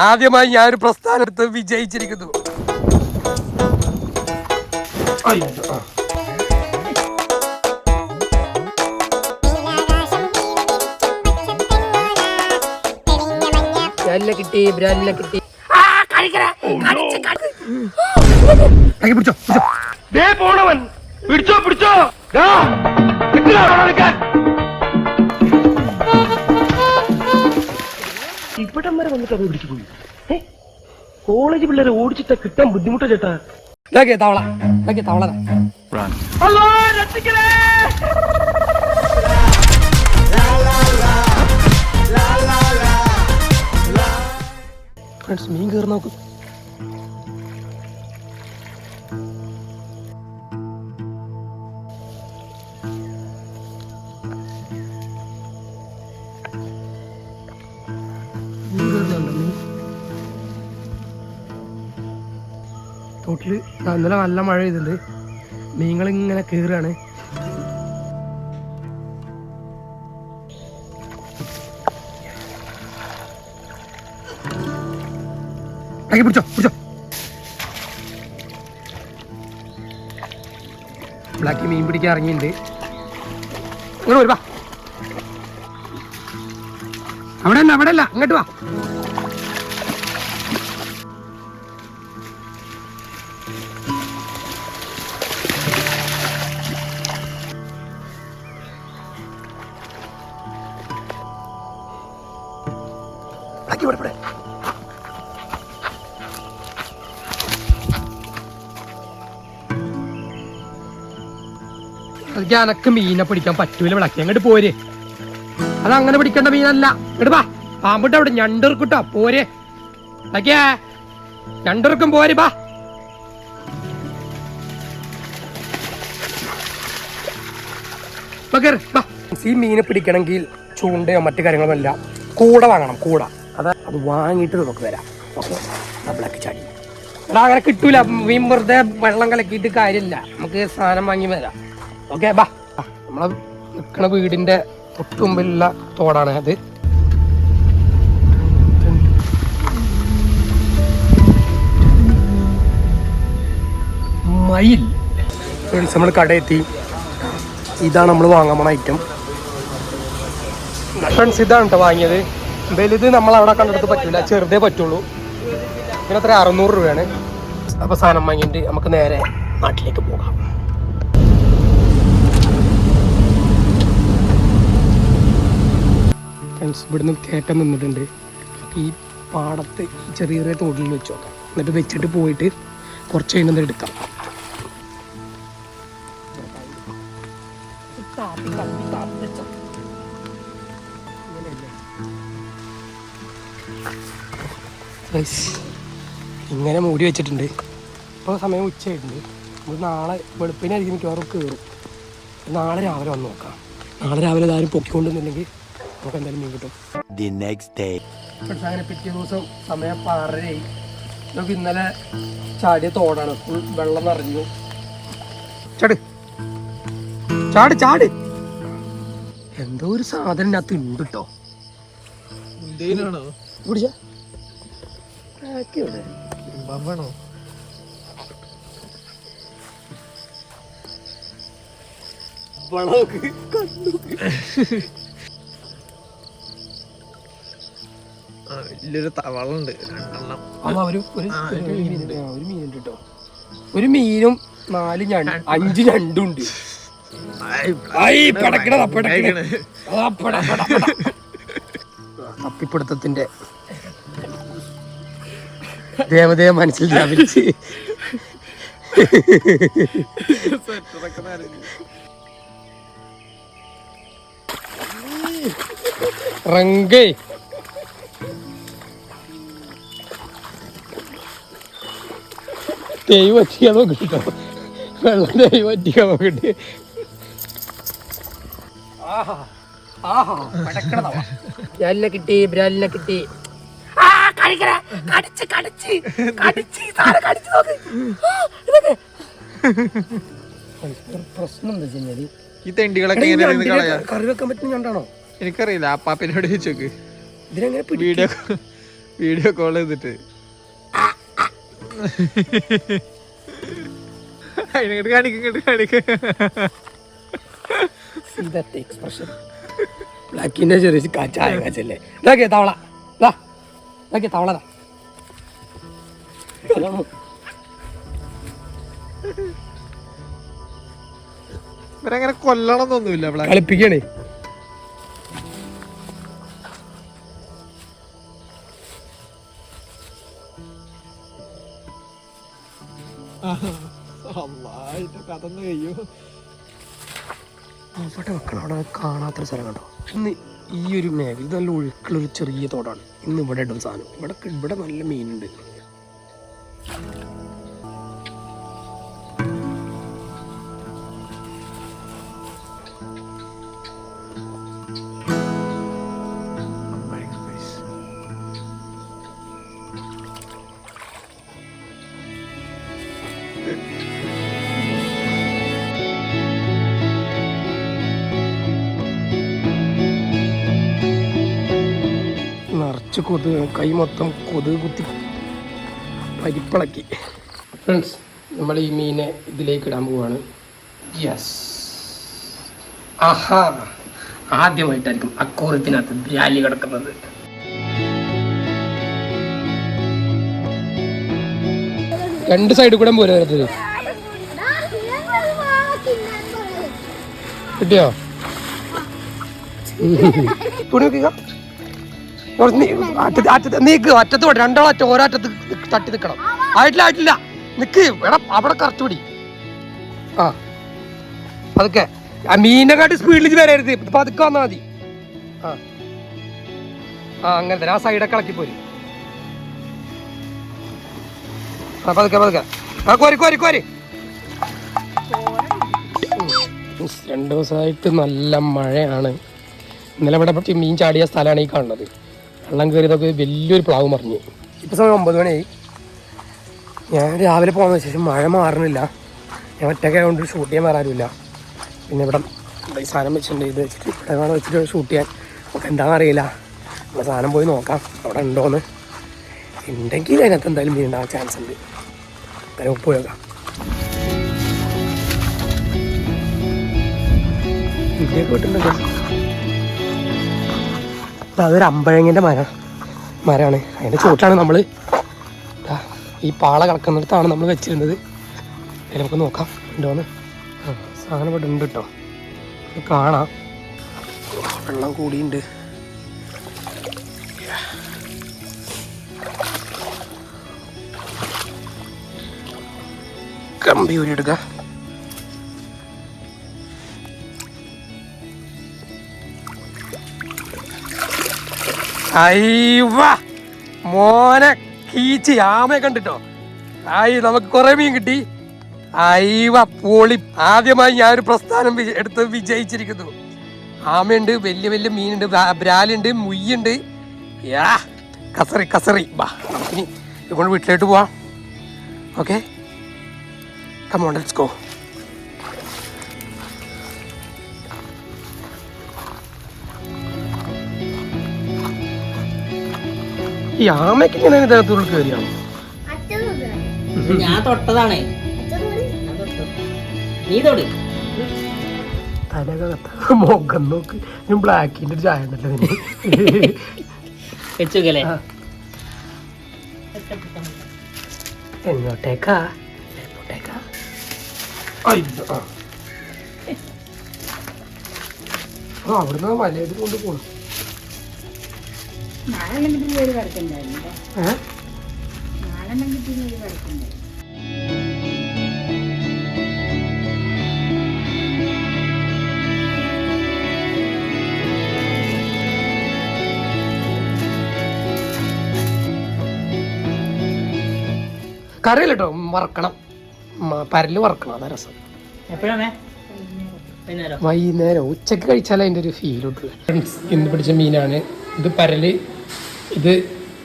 ആദ്യമായി ഞാൻ ഒരു പ്രസ്ഥാനത്ത് വിജയിച്ചിരിക്കുന്നു കിട്ടി കിട്ടി പിടിച്ചോ പിടിച്ചോ പിടിച്ചോ പിടിച്ചോ വന്നിട്ട് അത് പിടിച്ചു പോയി. ഏ? കോളേജ് പിള്ളേരെ ഓടിച്ചിട്ട് കിട്ടാൻ ബുദ്ധിമുട്ടാ ചേട്ടാ. ഇതാക്കിയ തവള. ഇതാക്കിയ തവള. ഫ്രണ്ട്സ് മീൻ കയറി നോക്ക്. തോട്ടിൽ ഇന്നലെ നല്ല മഴ പെയ്തിട്ടുണ്ട്. മീനുകൾ ഇങ്ങനെ കയറുകയാണ്. കൈ പിടിച്ചോ പിടിച്ചോ. ബ്ലാക്ക് മീൻ പിടിക്കാൻ ഇറങ്ങിയിട്ടുണ്ട്. ഇങ്ങോട്ട് അവിടെ അല്ല അവിടെ അല്ല ഇങ്ങോട്ട് വാ. അത് അനക്ക് മീനെ പിടിക്കാൻ പറ്റൂല വിളക്കി അങ്ങോട്ട് പോരെ. അത് അങ്ങനെ പിടിക്കേണ്ട മീനല്ല. വാ. പാമ്പിട്ട് അവിടെ. ഞണ്ടിർക്കുട്ടോ പോരെ. വിളക്കിയേ ഞണ്ടിർക്കും പോരെ. ബാ. ഈ മീനെ പിടിക്കണമെങ്കിൽ ചൂണ്ടയോ മറ്റു കാര്യങ്ങളൊന്നുമല്ല കൂട വാങ്ങണം. കൂട. അത് അത് വാങ്ങിയിട്ട് നമുക്ക് വരാം. ബ്ലാക്ക് ചാടി. എടാ അങ്ങനെ കിട്ടൂല. മീൻ വെറുതെ വെള്ളം കലക്കിയിട്ട് കാര്യമില്ല. നമുക്ക് സാധനം വാങ്ങി വരാം. ഓക്കെ ബാ. നമ്മളെ നിൽക്കണ വീടിന്റെ തൊട്ടുമുമ്പിലുള്ള തോടാണ് അത്. മയിൽ. നമ്മൾ കടയെത്തി. ഇതാണ് നമ്മൾ വാങ്ങാൻ പോണ ഐറ്റം ഫ്രണ്ട്സ് ഇതാണ് കേട്ടോ വാങ്ങിയത്. വലുത് നമ്മൾ അവിടെ കണ്ടെടുത്ത് പറ്റൂല. ചെറുതേ പറ്റുള്ളൂ. ഇതിനത്ര അറുന്നൂറ് രൂപയാണ്. അപ്പൊ സാധനം വാങ്ങിയിട്ട് നമുക്ക് നേരെ നാട്ടിലേക്ക് പോകാം. ഫ്രണ്ട്സ് ഇവിടുന്ന് കയറ്റം നിന്നിട്ടുണ്ട്. ഈ പാടത്ത് ചെറിയ ചെറിയ തോട്ടിൽ വെച്ച് നോക്കാം. എന്നിട്ട് വെച്ചിട്ട് പോയിട്ട് കുറച്ച് കഴിഞ്ഞത് എടുക്കാം. ഇങ്ങനെ മൂടി വെച്ചിട്ടുണ്ട്. ഇപ്പോൾ സമയം ഉച്ചയായിട്ടുണ്ട്. നമ്മൾ നാളെ വെളുപ്പിനായിരിക്കും മിക്കവാറും കയറും നാളെ രാവിലെ വന്ന് നോക്കാം. നാളെ രാവിലെ ഇതാരും പൊക്കിക്കൊണ്ടുവന്നില്ലെങ്കിൽ നമുക്ക് എന്തായാലും മീൻ കിട്ടും. ദി നെക്സ്റ്റ് ഡേ പക്ഷെ അങ്ങനെ പിറ്റേ ദിവസം സമയം പാറയായി നമുക്ക് ഇന്നലെ ചാടിയ തോടാണ്. ഫുൾ വെള്ളം നിറഞ്ഞു. ചാട്. ചാട് ചാട്. എന്തോ ഒരു സാധനം അതിനകത്ത് ഉണ്ട് കേട്ടോ പിടിച്ച വലിയൊരു തവളുണ്ട് രണ്ടെണ്ണം. ഒരു ഒരു ഒരു കേട്ടോ മീനും നാല് ഞണ്ട് അഞ്ച് പട, പട. തപ്പിപ്പിടുത്തത്തിന്റെ ദേവതയെ മനസ്സിൽ വ്യാപിച്ച് റങ്കേ. തെയ് പറ്റിക്കാൻ നോക്കിട്ടോ. വെള്ളം തേയ് പറ്റിക്കാൻ നോക്കിട്ട് ബ്രാലിനെ കിട്ടി ബ്രാലിനെ കിട്ടി. പ്രശ്നം എന്താ വെച്ചാൽ ഈ തെണ്ടികളൊക്കെ എങ്ങനെ ഇരുന്ന് കളയാ കറി വെക്കാൻ പറ്റുന്ന ഞണ്ടാണോ എനിക്കറിയില്ല അപ്പാപ്പിനോട് ചോദിച്ചോക്ക്. ഇതിനെങ്ങനെ പിടി വീഡിയോ വീഡിയോ കോൾ ചെയ്തിട്ട്. അതിനിങ്ങോട്ട് കാണിക്കും ഇങ്ങോട്ട് കാണിക്കും. എക്സ്പ്രഷൻ ബ്ലാക്കിന്റെ ചെറിയ ചായ കാച്ചല്ലേ? ഇതാക്കിയ തവള. ഇതാ. ഇതാക്കിയ തവള. ഇവരങ്ങനെ കൊല്ലണമെന്നൊന്നുമില്ല ബ്ലാക്ക് കഥ ഒന്ന് കഴിയോ. അവിടെ വെക്കണം. അവിടെ കാണാത്തൊരു സ്ഥലം കണ്ടോ? ഇന്ന് ഈ ഒരു മേഖല ഇത് നല്ല ഒഴുക്കുള്ള ഒരു ചെറിയ തോടാണ്. ഇന്ന് ഇവിടെ ഇടും സാധനം. ഇവിടെ ഇവിടെ നല്ല മീനുണ്ട്. നിറച്ച് കൊതുക് കൈ മൊത്തം കൊതുക് കുത്തി പരിപ്പിളക്കി. ഫ്രണ്ട്സ് നമ്മൾ ഈ മീനെ ഇതിലേക്ക് ഇടാൻ പോവാണ്. യെസ് ആഹാ. ആദ്യമായിട്ടായിരിക്കും അക്കൂറത്തിനകത്ത് ബ്രാലി കിടക്കുന്നത്. രണ്ട് സൈഡിൽ കൂടെ പോരാ വരത്തത് കിട്ടിയോ? തുണി നോക്കിക്കാം കുറച്ച് അറ്റത്ത് നീക്ക് അറ്റത്ത് പോട്ടെ രണ്ടാളറ്റം അറ്റത്ത് തട്ടി നിൽക്കണം ആയിട്ടില്ല ആയിട്ടില്ല. നിക്ക് എടാ അവിടെ കറക്റ്റ് പിടി. ആ. പതുക്കെ. ആ മീനെക്കാട്ടി സ്പീഡിൽ വരരുത്. പതുക്കെ വന്നാൽ മതി. ആ. ആ അങ്ങനെ തന്നെ. ആ സൈഡൊക്കെ ഇളക്കി പോരി. ആ പതുക്കെ പതുക്കെ. ആ കോരി കോരി കോരി. രണ്ട് ദിവസമായിട്ട് നല്ല മഴയാണ്. ഇന്നലെ ഇവിടെ മീൻ ചാടിയ സ്ഥലമാണ് ഈ കാണുന്നത്. വെള്ളം കയറിയതൊക്കെ വലിയൊരു പ്ലാവ് മറിഞ്ഞു. ഇപ്പോൾ സമയം ഒമ്പത് മണിയായി. ഞാൻ രാവിലെ പോകുന്ന ശേഷം മഴ മാറണില്ല ഞാൻ ഒറ്റയ്ക്കായതുകൊണ്ട് ഷൂട്ട് ചെയ്യാൻ വരാറില്ല പിന്നെ ഇവിടെ സാധനം വെച്ചിട്ടുണ്ട്. ഇത് വെച്ചിട്ട് ഇവിടെ വേണം വെച്ചിട്ട് ഷൂട്ട് ചെയ്യാൻ. നമുക്ക് എന്താണെന്ന് അറിയില്ല. നമ്മൾ സാധനം പോയി നോക്കാം. അവിടെ ഉണ്ടോയെന്ന് ഉണ്ടെങ്കിൽ അതിനകത്ത് എന്തായാലും മീൻ ഉണ്ടാകാൻ ചാൻസ് ഉണ്ട്. എന്തായാലും പോയി നോക്കാം. ഇതിലേക്ക് വിട്ടിട്ടുണ്ടോ ദാ അതൊരു അമ്പഴങ്ങിന്റെ മരം മരമാണ്. അതിന്റെ ചോട്ടാണ് നമ്മൾ ഈ പാള കിടക്കുന്നിടത്താണ് നമ്മൾ വെച്ചിരുന്നത്. അതിൽ നമുക്ക് നോക്കാം. ഉണ്ടോന്ന്? സാധനം ഇവിടെ ഉണ്ട് കേട്ടോ കാണാം. വെള്ളം കൂടിയുണ്ട്. കമ്പി ഊരി അയ്യവ! മോനെ കീച്ച് ആമയെ കണ്ടിട്ടോ? ആയി നമുക്ക് കുറെ മീൻ കിട്ടി. അയ്യവ പൊളി ആദ്യമായി ഞാനൊരു പ്രസ്ഥാനം വിജ- എടുത്ത് വിജയിച്ചിരിക്കുന്നു. ആമയുണ്ട് വലിയ വലിയ മീനുണ്ട് ബ്രാ- ബ്രാലുണ്ട് മുയ്യുണ്ട്. യാ കസറി കസറി. ബാ നമുക്കിനി ഇപ്പോൾ വീട്ടിലോട്ട് പോവാം. ഓക്കെ? കമോൺ ലെറ്റ്സ് ഗോ ഈ ആമയ്ക്ക് ഇങ്ങനെ ഇതിനകത്തുള്ളിൽ കയറിയാണ്? ഞാൻ തൊട്ടതാണേ. നീ തൊട്. തലകത്ത മുഖം നോക്ക്. ഞാൻ ബ്ലാക്കിന്റെ ഒരു ചായ ഉണ്ടല്ലോ ഇതിന് വെച്ചുക്കല്ലേ? ആ. എങ്ങോട്ടേക്കാ? എങ്ങോട്ടേക്കാ? അയ്യോ, ആ. ആ അവിടുന്ന് മലയത് കൊണ്ട് പോണം ഏ? കറിയില്ല കേട്ടോ വറക്കണം പരൽ വറക്കണം. അതാ രസം. എപ്പോഴാണേ? വൈകുന്നേരം. ഉച്ചയ്ക്ക് കഴിച്ചാലേ അതിന്റെ ഒരു ഫീൽ കിട്ടുള്ളൂ ഇന്ന് പിടിച്ച മീനാണ്? ഇത് പരൽ ഇത്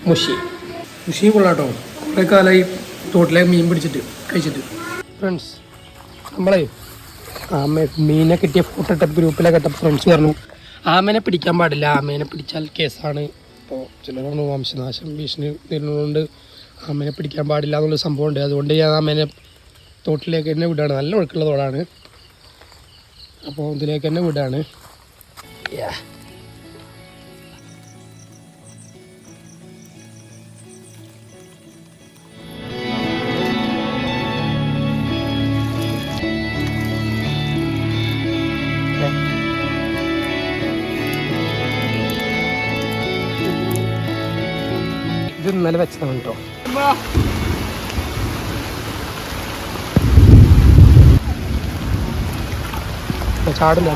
മുഷി. മുഷി കൊള്ളാട്ടോ. കുറേ കാലമായി തോട്ടിലെ മീൻ പിടിച്ചിട്ട് കഴിച്ചിട്ട്. ഫ്രണ്ട്സ് നമ്മളെ ആമ മീനെ കിട്ടിയ ഫോട്ടോ ഇട്ട ഗ്രൂപ്പിലൊക്കെ ഫ്രണ്ട്സ് പറഞ്ഞു ആമേനെ പിടിക്കാൻ പാടില്ല. ആമേനെ പിടിച്ചാൽ കേസാണ്. അപ്പോൾ ചിലർ പറഞ്ഞു വംശനാശം ഭീഷണി നേരിടുന്നതുകൊണ്ട് ആമേനെ പിടിക്കാൻ പാടില്ല എന്നുള്ള സംഭവമുണ്ട്. അതുകൊണ്ട് ഞാൻ ആമേനെ തോട്ടിലേക്ക് തന്നെ വിടുകയാണ്. നല്ല ഒഴുക്കുള്ള തോടാണ്. അപ്പോൾ ഇതിലേക്ക് തന്നെ വിടാണ് ഇത് ഇന്നലെ വെച്ചതാണ് കേട്ടോ ചാടില്ല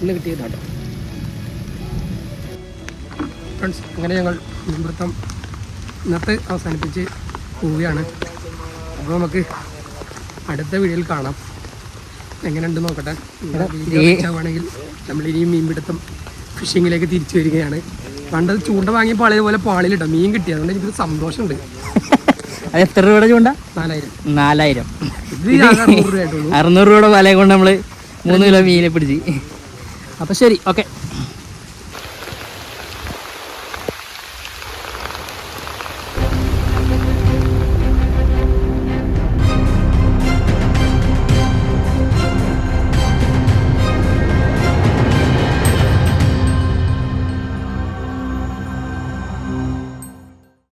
ഇന്ന് കിട്ടിയതാട്ടോ ഫ്രണ്ട്സ് അങ്ങനെ ഞങ്ങൾ മീൻപിടുത്തം ഇന്നത്തെ അവസാനിപ്പിച്ച് പോവുകയാണ്. അപ്പോൾ നമുക്ക് അടുത്ത വീഡിയോയിൽ കാണാം. എങ്ങനെയുണ്ട് നോക്കട്ടെ? ആണെങ്കിൽ നമ്മൾ ഇനിയും മീൻപിടുത്തം ഫിഷിങ്ങിലേക്ക് തിരിച്ചു വരികയാണ്. പണ്ട് ചൂണ്ട വാങ്ങിയ പാളിയ പോലെ പാളിലിട്ടോ മീൻ കിട്ടി. അതുകൊണ്ട് എനിക്കൊരു സന്തോഷമുണ്ട്. അത് എത്ര രൂപയുടെ ചൂണ്ട? നാലായിരം. നാലായിരം. അറുന്നൂറ് രൂപയുടെ വലയെ കൊണ്ട് നമ്മൾ മൂന്ന് കിലോ മീനെ പിടിച്ച്. അപ്പോൾ ശരി ഓക്കെ.